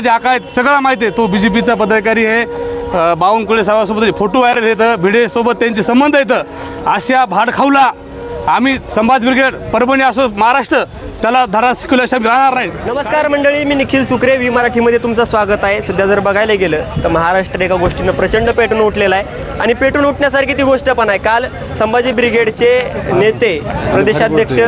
जे आहेत सगळं माहिती आहे. तो बी जे पीचा पदाधिकारी आहे. बावनकुळे साहेबासोबत फोटो व्हायरल येतं भिडेसोबत त्यांचे संबंध येतं अशा भाडखाऊला आम्ही समाज ब्रिगेड परभणी असो महाराष्ट्र त्याला धडा शिकवल्याशिवाय राहणार नाही. नमस्कार मंडळी मी निखिल सुक्रे वी मराठीमध्ये तुमचं स्वागत आहे. सध्या जर बघायला गेलं तर महाराष्ट्र एका गोष्टीनं प्रचंड पेटून उठलेला आहे. आणि पेटून उठण्यासारखी ती गोष्ट पण आहे. काल संभाजी ब्रिगेडचे नेते प्रदेशाध्यक्ष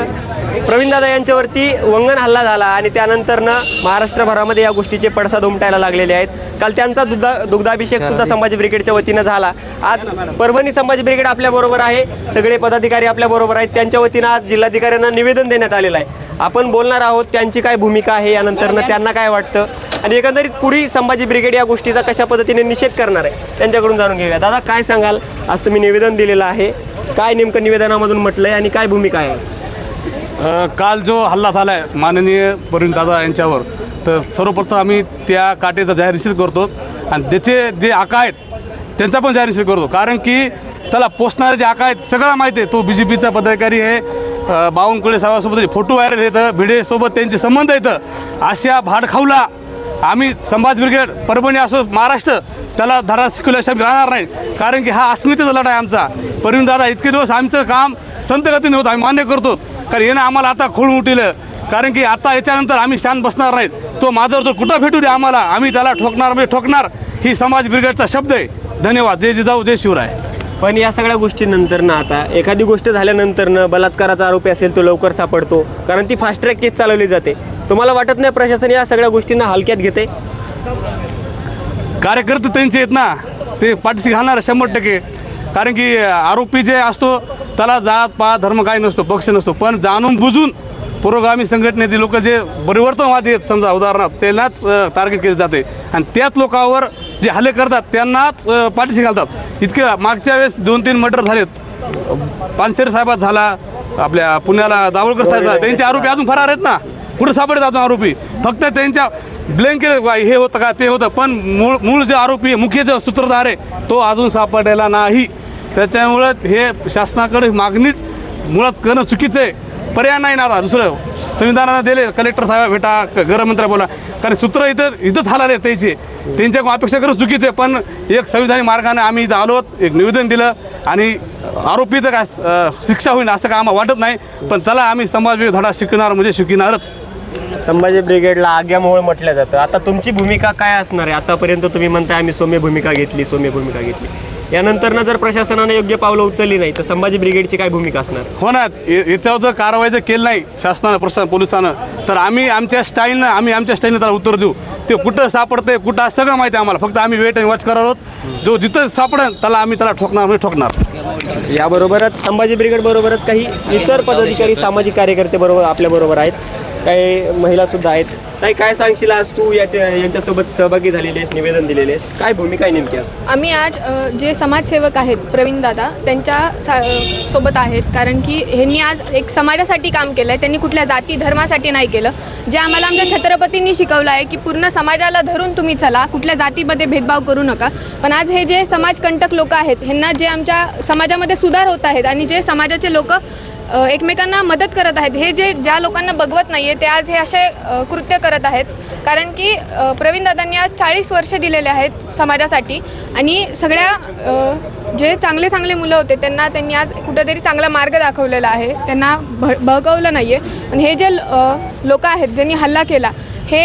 प्रवीणदादा यांच्यावरती वंगण हल्ला झाला आणि त्यानंतरनं महाराष्ट्रभरामध्ये या गोष्टीचे पडसाद उमटायला लागलेले आहेत. काल त्यांचा दुग्धा दुग्धाभिषेक सुद्धा संभाजी ब्रिगेडच्या वतीनं झाला. आज परभणी संभाजी ब्रिगेड आपल्याबरोबर आहे. सगळे पदाधिकारी आपल्याबरोबर आहेत. त्यांच्या वतीनं आज जिल्हाधिकाऱ्यांना निवेदन देण्यात आलेलं आहे. आपण बोलणार आहोत त्यांची काय भूमिका आहे यानंतरनं त्यांना काय वाटतं? आणि एकंदरीत पुढे संभाजी ब्रिगेड या गोष्टीचा कशा पद्धतीने निषेध करणार आहे त्यांच्याकडून जाणून घेऊया. दादा काय सांगाल? आज तुम्ही निवेदन दिलेलं आहे. काय नेमकं निवेदनामधून म्हटलंय आणि काय भूमिका आहे काल जो हल्ला झाला आहे माननीय परवीन दादा यांच्यावर तर सर्वप्रथम आम्ही त्या काटेचा जाहीर निषेध करतो आणि त्याचे जे आका आहेत त्यांचा पण जाहीर निषेध करतो. कारण की त्याला पोचणारे जे आका आहेत सगळं माहिती आहे. तो बी जे पीचा पदाधिकारी आहे बावनकुळे साहेबासोबत फोटो व्हायरल येतं भिडेसोबत त्यांचे संबंध येतं अशा भाडखाऊला आम्ही समाज ब्रिगेड परभणी असो महाराष्ट्र त्याला धडा शिकवल्याशिवाय राहणार नाही. कारण की हा अस्मितेचा लढा आहे आमचा. परवीन दादा इतके दिवस आमचं काम संत गतीने होतं आम्ही मान्य करतो. कारण यानं आम्हाला आता खोळ उठिलं. कारण की आता याच्यानंतर आम्ही शांत बसणार नाहीत. तो माझा जो कुठं भेटू दे आम्हाला? आम्ही त्याला ठोकणार म्हणजे ठोकणार. ही समाज ब्रिगेडचा शब्द आहे. धन्यवाद. जय जिजाऊ जय शिवराय. पण या सगळ्या गोष्टीनंतर ना आता एखादी गोष्ट झाल्यानंतरनं बलात्काराचा आरोपी असेल तो लवकर सापडतो. कारण ती फास्ट ट्रॅक केस चालवली जाते. तुम्हाला वाटत नाही प्रशासन या सगळ्या गोष्टींना हलक्यात घेते? कार्यकर्ते त्यांचे आहेत ना ते पाठीशी घालणार शंभर टक्के. कारण की आरोपी जे असतो त्याला जात पात धर्म काही नसतो पक्ष नसतो. पण जाणून बुजून पुरोगामी संघटनेतील लोक जे परिवर्तनवादी आहेत समजा उदाहरणार्थ त्यांनाच टार्गेट केले जाते. आणि त्याच लोकांवर जे हल्ले करतात त्यांनाच पाठीशी घालतात. इतके मागच्या वेळेस दोन तीन मर्डर झालेत. पानशेर साहेबात झाला आपल्या पुण्याला दाभोळकर साहेब झाला. त्यांचे आरोपी अजून फरार आहेत ना. कुठे सापडत अजून आरोपी. फक्त त्यांच्या ब्लँकेट हे होतं का? ते होतं. पण मूळ मूळ जे आरोपी मुख्य जो सूत्रधार आहे तो अजून सापडलेला नाही. त्याच्यामुळं हे शासनाकडे मागणीच मुळात करणं चुकीचं आहे. पर्याय नाही ना आता दुसरं संविधानानं दिले कलेक्टर साहेब भेटा गृहमंत्री बोला. कारण सूत्र इथं इथंच हालाले त्यांचे. त्यांच्या अपेक्षा करणं चुकीचे आहे. पण एक संविधानिक मार्गाने आम्ही इथं आलो एक निवेदन दिलं आणि आरोपीचं काय शिक्षा होईल असं काय आम्हाला वाटत नाही. पण चला आम्ही समाज धडा शिकणार म्हणजे शिकणारच. संभाजी ब्रिगेडला आग्यामोहोळ म्हटलं जातं. आता तुमची भूमिका काय असणार आहे? आतापर्यंत तुम्ही म्हणताय आम्ही सौम्य भूमिका घेतली सौम्य भूमिका घेतली. यानंतरनं जर प्रशासनाने योग्य पावलं उचलली नाही तर संभाजी ब्रिगेडची काय भूमिका असणार? हो ना याच्यावर जर कारवाई जर केली नाही शासनानं प्रशासन पोलिसानं तर आम्ही आमच्या स्टाईलनं आम्ही आमच्या स्टाईलनं त्याला उत्तर देऊ. ते कुठं सापडतंय कुठं सगळं माहिती आहे आम्हाला. फक्त आम्ही वेट आणि वॉच करणार आहोत. जो जिथं सापडेल त्याला आम्ही त्याला ठोकणार म्हणजे ठोकणार. याबरोबरच संभाजी ब्रिगेड बरोबरच काही इतर पदाधिकारी सामाजिक कार्यकर्ते बरोबर आपल्या बरोबर आहेत. काही महिलासुद्धा आहेत. ताई काय सांगशील आज तू या यांच्यासोबत सहभागी झालेली आहेस निवेदन दिलेले आहेस? काय भूमिका आहे नेमकी आज? आम्ही आज अ, जे समाजसेवक आहेत प्रवीण दादा त्यांच्या सा अ, सोबत आहेत. कारण की ह्यांनी आज एक समाजासाठी काम केलं आहे त्यांनी कुठल्या जाती धर्मासाठी नाही केलं. जे आम्हाला आमच्या छत्रपतींनी शिकवलं आहे की पूर्ण समाजाला धरून तुम्ही चला. कुठल्या जातीमध्ये भेदभाव करू नका. पण आज हे जे समाजकंटक लोक आहेत ह्यांना जे आमच्या समाजामध्ये सुधार होत आहेत आणि जे समाजाचे लोक एकमेकांना मदत करत आहेत. हे जे ज्या लोकांना बघवत नाही आहे ते आज हे असे कृत्य करत आहेत. कारण की प्रवीणदादांनी प्रवीण दादांनी आज चाळीस वर्ष दिलेले आहेत समाजासाठी. आणि सगळ्या जे चांगले चांगले मुलं होते त्यांना त्यांनी आज कुठेतरी चांगला मार्ग दाखवलेला आहे. त्यांना भ बळकवलं नाही आहे पण हे जे लोक आहेत ज्यांनी हल्ला केला हे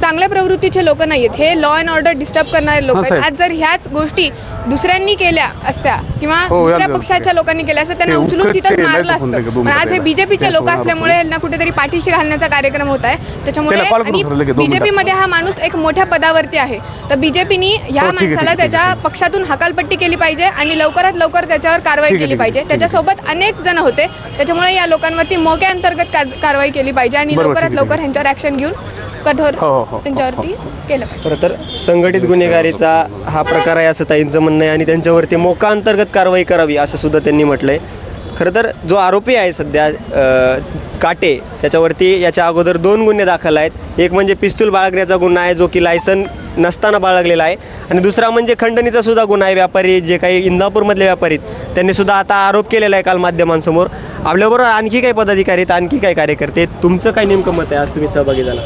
चांगल्या प्रवृत्तीचे लोक नाही आहेत हे लॉ अँड ऑर्डर डिस्टर्ब करणारे लोक आहेत. आज जर ह्याच गोष्टी दुसऱ्यांनी केल्या असत्या किंवा हो, दुसऱ्या पक्षाच्या लोकांनी केल्या असत्या त्यांना उचलून तिथंच मारलं असतं पण आज हे. बीजेपीचे लोक असल्यामुळे यांना कुठेतरी पाठीशी घालण्याचा कार्यक्रम होत आहे त्याच्यामुळे आणि सर लगेच, दोन बीजेपी मिनिटं. मध्ये हा माणूस एक मोठ्या पदावरती आहे तर बीजेपीनी ह्या हो, माणसाला त्याच्या. पक्षातून हकालपट्टी केली पाहिजे आणि लवकरात लवकर त्याच्यावर कारवाई केली पाहिजे. त्याच्यासोबत अनेक जण होते त्याच्यामुळे या लोकांवरती मोक्या अंतर्गत कारवाई केली पाहिजे आणि लवकरात लवकर ह्यांच्यावर ऍक्शन घेऊन कठोर हो, हो, हो, त्यांच्यावरती केलं पाहिजे. खरं तर संघटित गुन्हेगारीचा हा प्रकार आहे असं ताईंचं म्हणणं आहे आणि त्यांच्यावरती मोका अंतर्गत कारवाई करावी असं सुद्धा त्यांनी म्हटलं आहे खरं तर जो आरोपी आहे सध्या अ, काटे त्याच्यावरती याच्या अगोदर दोन गुन्हे दाखल आहेत. एक म्हणजे पिस्तूल बाळगण्याचा गुन्हा आहे जो की लायसन नसताना बाळगलेला आहे. आणि दुसरा म्हणजे खंडणीचा सुद्धा गुन्हा आहे व्यापारी जे काही इंदापूरमधले व्यापारी आहेत त्यांनी सुद्धा आता आरोप केलेला आहे काल माध्यमांसमोर. आपल्याबरोबर आणखी काही पदाधिकारी आहेत आणखी काही कार्यकर्ते आहेत. तुमचं काय नेमकं मत आहे? आज तुम्ही सहभागी झाला.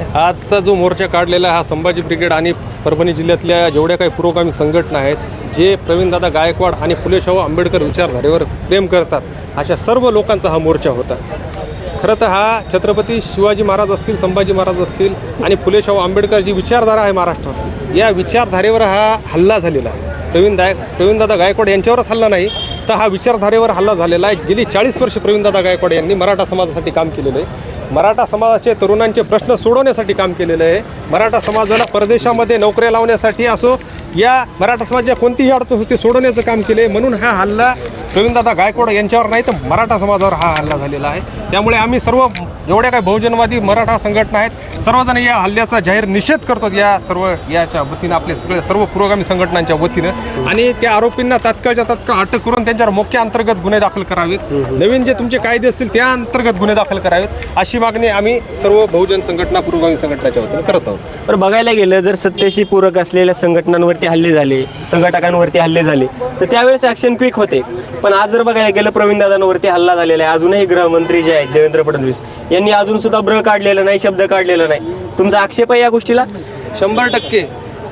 आजचा जो मोर्चा काढलेला आहे हा संभाजी ब्रिगेड आणि परभणी जिल्ह्यातल्या जेवढ्या काही पुरोगामी संघटना आहेत जे प्रवीणदादा गायकवाड आणि फुलेशाहू आंबेडकर विचारधारेवर प्रेम करतात अशा सर्व लोकांचा हा मोर्चा होता. खरं तर हा छत्रपती शिवाजी महाराज असतील संभाजी महाराज असतील आणि फुले शाहू आंबेडकर जी विचारधारा आहे महाराष्ट्रात या विचारधारेवर हा हल्ला झालेला आहे. प्रवीण दाय प्रवीणदादा गायकवाड यांच्यावरच हल्ला नाही तर हा विचारधारेवर हल्ला झालेला आहे. गेली चाळीस वर्ष प्रवीणदादा गायकवाड यांनी मराठा समाजासाठी काम केलेलं आहे. मराठा समाजाचे तरुणांचे प्रश्न सोडवण्यासाठी काम केलेलं आहे. मराठा समाजाला परदेशामध्ये नोकऱ्या लावण्यासाठी असो या मराठा समाजाच्या कोणतीही अडचण होती सोडवण्याचं काम केलं आहे म्हणून हा हल्ला प्रवीणदादा गायकवाड यांच्यावर नाही तर मराठा समाजावर हा हल्ला झालेला आहे. त्यामुळे आम्ही सर्व जेवढ्या काही बहुजनवादी मराठा संघटना आहेत सर्वजण या हल्ल्याचा जाहीर निषेध करतो या सर्व याच्या वतीनं आपले सगळे सर्व पुरोगामी संघटनांच्या वतीनं. आणि त्या आरोपींना तात्काळच्या तात्काळ अटक करून त्यांच्यावर मोक्या अंतर्गत गुन्हे दाखल करावेत. नवीन जे तुमचे कायदे असतील त्या अंतर्गत गुन्हे दाखल करावेत. अशी मागणी आम्ही सर्व बहुजन संघटना पुरोगामी संघटनाच्या वतीनं करत आहोत. तर बघायला गेलं जर सत्तेशी पूरक असलेल्या संघटनांवरती हल्ले झाले संघटकांवरती हल्ले झाले तर त्यावेळेस ॲक्शन क्विक होते. पण आज जर बघायला गेलं प्रवीणदादांवरती हल्ला झालेला आहे. अजूनही गृहमंत्री जे आहेत देवेंद्र फडणवीस. यांनी अजून सुद्धा ब्र काढलेलं नाही शब्द काढलेला नाही. तुमचा आक्षेप आहे या गोष्टीला? शंभर टक्के.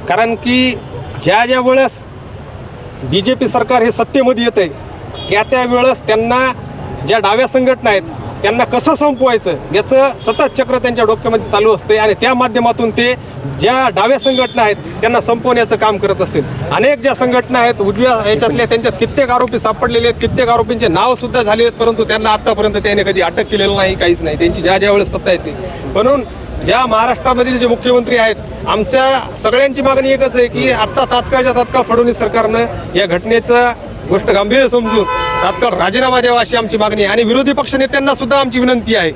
कारण की ज्या ज्या वेळेस बी जे पी सरकार हे सत्तेमध्ये येतं आहे त्या त्या वेळेस त्यांना ज्या डाव्या संघटना आहेत त्यांना कसं संपवायचं? याचं सतत चक्र त्यांच्या डोक्यामध्ये चालू असते आणि त्या माध्यमातून ते ज्या डाव्या संघटना आहेत त्यांना संपवण्याचं काम करत असतील. अनेक ज्या संघटना आहेत उजव्या याच्यातल्या त्यांच्यात कित्येक आरोपी सापडलेले आहेत कित्येक आरोपींचे नाव सुद्धा झाले आहेत परंतु त्यांना आतापर्यंत त्याने कधी अटक केलेलं नाही काहीच नाही. त्यांची ज्या ज्या वेळेस सत्ता येते म्हणून ज्या महाराष्ट्रामधील जे मुख्यमंत्री आहेत आमच्या सगळ्यांची मागणी एकच आहे की आत्ता तात्काळच्या तात्काळ फडणवीस सरकारनं या घटनेचं गोष्ट गांभीर्य समजून तात्काळ राजीनामा द्यावा अशी आमची मागणी आहे. आणि विरोधी पक्षनेत्यांना सुद्धा आमची विनंती आहे.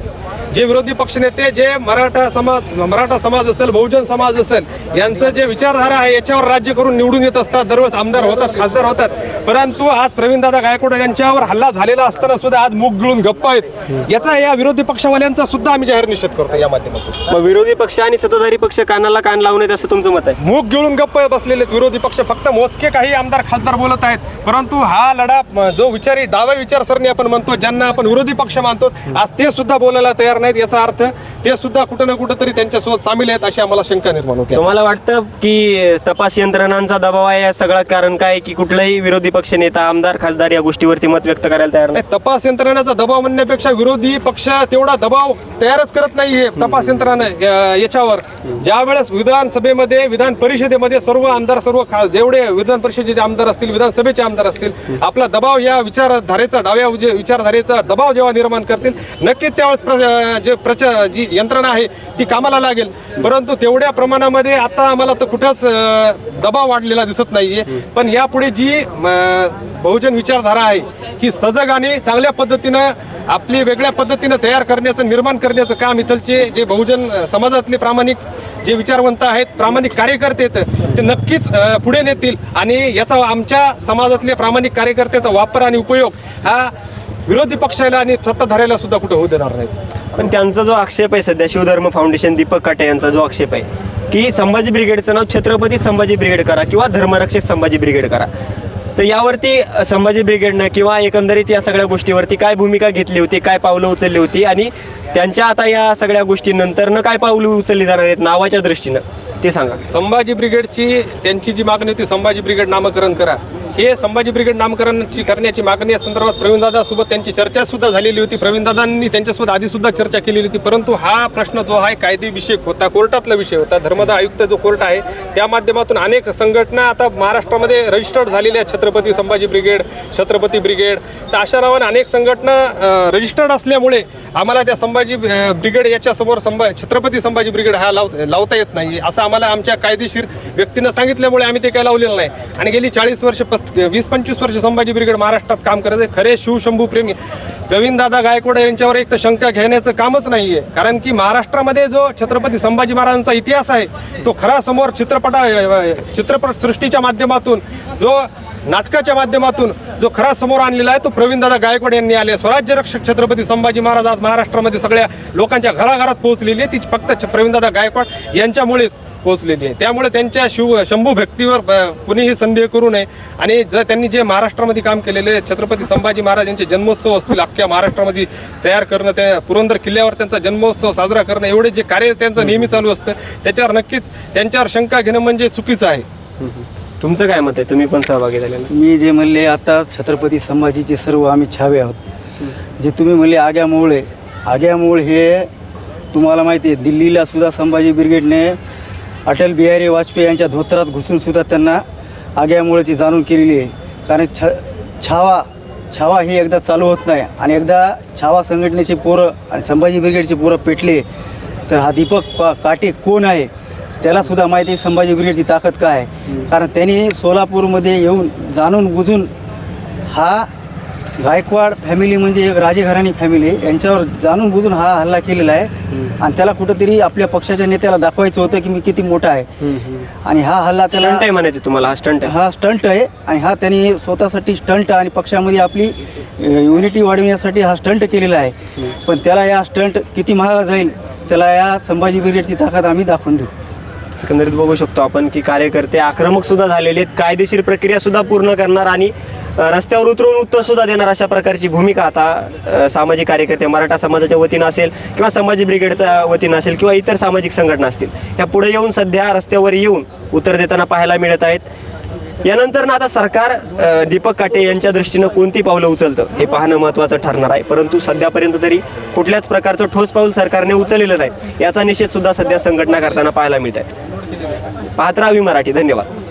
जे विरोधी पक्षनेते जे मराठा समाज मराठा समाज असेल बहुजन समाज असेल यांचं जे विचारधारा आहे याच्यावर राज्य करून निवडून येत असतात. दरवेळेस आमदार होतात खासदार होतात. परंतु आज प्रवीणदादा गायकवाड यांच्यावर हल्ला झालेला असताना सुद्धा आज मुख गिळून गप्प आहेत. याचा या विरोधी पक्षवाल्यांचा सुद्धा आम्ही जाहीर निषेध करतो या माध्यमातून. मग विरोधी पक्ष आणि सत्ताधारी पक्ष कानाला कान लावण्यात असं तुमचं मत आहे? मूग गिळून गप्प बसलेले आहेत विरोधी पक्ष. फक्त मोजके काही आमदार खासदार बोलत आहेत. परंतु हा लढा जो विचारी डाव्या विचारसरणी आपण म्हणतो ज्यांना आपण विरोधी पक्ष मानतो आज ते सुद्धा बोलायला तयार नाहीत याचा अर्थ ते सुद्धा कुठं ना कुठं तरी त्यांच्यासोबत सामील आहेत अशी आम्हाला शंका निर्माण होते. तुम्हाला वाटतं की तपास यंत्रणांचा दबाव आहे या सगळं कारण काय की कुठलाही विरोधी पक्ष नेता आमदार खासदार या गोष्टीवरती मत व्यक्त करायला तयार नाही? नाही तपास यंत्रणेचा दबाव म्हणण्यापेक्षा विरोधी पक्ष तेवढा दबाव तयारच करत नाहीये तपास यंत्रणा याच्यावर. ज्या वेळेस विधानसभेमध्ये विधान परिषदेमध्ये सर्व आमदार सर्व खा जेवढे विधान परिषदेचे आमदार असतील विधानसभेचे आमदार असतील आपला दबाव या विचारधारेचा डाव्या विचारधारेचा दबाव जेव्हा निर्माण करतील नक्कीच त्यावेळेस जे प्रचा जी यंत्रणा आहे ती कामाला लागेल. परंतु तेवढ्या प्रमाणामध्ये आता आम्हाला तर कुठंच दबाव वाढलेला दिसत नाहीये. पण यापुढे जी बहुजन विचारधारा आहे ही सजग आणि चांगल्या पद्धतीनं आपली वेगळ्या पद्धतीनं तयार करण्याचं निर्माण करण्याचं काम इथलचे जे बहुजन समाजातले प्रामाणिक जे विचारवंत आहेत प्रामाणिक कार्यकर्ते आहेत ते नक्कीच पुढे नेतील. आणि याचा आमच्या समाजातले प्रामाणिक कार्यकर्त्याचा वापर आणि उपयोग हा विरोधी पक्षाला आणि सत्ताधाऱ्याला सुद्धा कुठं होऊ देणार नाही पण त्यांचा जो आक्षेप आहे सध्या शिवधर्म फाउंडेशन दीपक काटे यांचा जो आक्षेप आहे की संभाजी ब्रिगेडचं नाव छत्रपती संभाजी ब्रिगेड करा किंवा धर्मरक्षक संभाजी ब्रिगेड करा. तर यावरती संभाजी ब्रिगेडनं किंवा एकंदरीत या सगळ्या गोष्टीवरती काय भूमिका घेतली होती काय पावलं उचलली होती आणि त्यांच्या आता या सगळ्या गोष्टींनंतरनं काय पावलं उचलली जाणार आहेत नावाच्या दृष्टीनं? ते सांगा. संभाजी ब्रिगेडची त्यांची जी मागणी होती संभाजी ब्रिगेड नामकरण करा. हे संभाजी ब्रिगेड नामकरणाची करण्याची मागणी या संदर्भात प्रवीणदादासोबत त्यांची चर्चा सुद्धा झालेली होती. प्रवीणदादांनी त्यांच्यासोबत आधी सुद्धा चर्चा केलेली होती. परंतु हा प्रश्न जो आहे कायदेविषयक होता कोर्टातला विषय होता. धर्मदा आयुक्त जो कोर्ट आहे त्या माध्यमातून अनेक संघटना आता महाराष्ट्रामध्ये रजिस्टर्ड झालेल्या आहेत. Chhatrapati Sambhaji Brigade Chhatrapati Brigade. तर अशा नावाने अनेक संघटना रजिस्टर्ड असल्यामुळे आम्हाला त्या संभाजी ब्रिगेड याच्यासमोर संभा छत्रपती संभाजी ब्रिगेड हा लाव लावता येत नाही असं आम्हाला आमच्या कायदेशीर व्यक्तीनं सांगितल्यामुळे आम्ही ते काय लावलेलं नाही. आणि गेली चाळीस वर्ष पस वीस पंचवीस वर्ष संभाजी ब्रिगेड महाराष्ट्रात काम करत आहे. खरे शिवशंभू प्रेमी. प्रवीणदादा गायकवाड यांच्यावर एक तर शंका घेण्याचं कामच नाही आहे कारण की महाराष्ट्रामध्ये जो छत्रपती संभाजी महाराजांचा इतिहास आहे तो खरा समोर चित्रपटा चित्रपट सृष्टीच्या माध्यमातून जो नाटकाच्या माध्यमातून जो खरा समोर आणलेला आहे तो प्रवीणदादा गायकवाड यांनी आले स्वराज्य रक्षक छत्रपती संभाजी महाराज आज महाराष्ट्रामध्ये सगळ्या लोकांच्या घराघरात पोहोचलेली आहे. ती फक्त छ- प्रवीणदादा गायकवाड यांच्यामुळेच पोहोचलेली आहे. त्यामुळे त्यांच्या शिव शंभू भक्तीवर कुणीही संदेह करू नये. आणि जर त्यांनी जे महाराष्ट्रामध्ये काम केलेले छत्रपती संभाजी महाराज यांचे जन्मोत्सव असतील अख्ख्या महाराष्ट्रामध्ये तयार करणं त्या पुरंदर किल्ल्यावर त्यांचा जन्मोत्सव साजरा करणं एवढे जे कार्य त्यांचं नेहमी चालू असतं त्याच्यावर नक्कीच त्यांच्यावर शंका घेणं म्हणजे चुकीचं आहे. तुमचं काय मत आहे? तुम्ही पण सहभागी झाले तुम्ही जे म्हणले आता छत्रपती संभाजीचे सर्व आम्ही छावे आहोत. जे तुम्ही म्हणले आग्यामुळे आग्यामुळे हे तुम्हाला माहिती आहे दिल्लीला सुद्धा संभाजी ब्रिगेडने अटल बिहारी वाजपेयी यांच्या धोत्रात घुसून सुद्धा त्यांना आग्यामुळेची जाणून केलेली आहे. कारण छ छावा छावा ही एकदा चालू होत नाही आणि एकदा छावा संघटनेचे पोरं आणि संभाजी ब्रिगेडचे पोरं पेटले तर हा दीपक का काटे कोण आहे? त्याला सुद्धा माहिती आहे संभाजी ब्रिगेडची ताकद काय आहे. कारण त्यांनी सोलापूरमध्ये येऊन जाणून बुजून हा गायकवाड फॅमिली म्हणजे एक राजेघराणी फॅमिली यांच्यावर जाणून बुजून हा हल्ला केलेला आहे. आणि त्याला कुठंतरी आपल्या पक्षाच्या नेत्याला दाखवायचं होतं की मी किती मोठा आहे. आणि हा हल्ला त्याला स्टंट आहे म्हणायचे तुम्हाला हा स्टंट आहे. हा स्टंट आहे आणि हा त्यांनी स्वतःसाठी स्टंट आणि पक्षामध्ये आपली युनिटी वाढविण्यासाठी हा स्टंट केलेला आहे. पण त्याला या स्टंट किती महाग जाईल त्याला या संभाजी ब्रिगेडची ताकद आम्ही दाखवून देऊ. एकंदरीत बघू शकतो आपण की कार्यकर्ते आक्रमक सुद्धा झालेले आहेत. कायदेशीर प्रक्रिया सुद्धा पूर्ण करणार आणि रस्त्यावर उतरून उत्तर सुद्धा देणार अशा प्रकारची भूमिका आता सामाजिक कार्यकर्ते मराठा समाजाच्या वतीनं असेल किंवा समाज ब्रिगेडच्या वतीनं असेल किंवा इतर सामाजिक संघटना असतील ह्या पुढे येऊन सध्या रस्त्यावर येऊन उत्तर देताना पाहायला मिळत आहेत. यानंतर ना आता सरकार दीपक काटे यांच्या दृष्टीनं कोणती पावलं उचलतं हे पाहणं महत्त्वाचं ठरणार आहे. परंतु सध्यापर्यंत तरी कुठल्याच प्रकारचं ठोस पाऊल सरकारने उचललेलं नाही. याचा निषेध सुद्धा सध्या संघटना करताना पाहायला मिळत आहे. पाहत राहावी मराठी. धन्यवाद.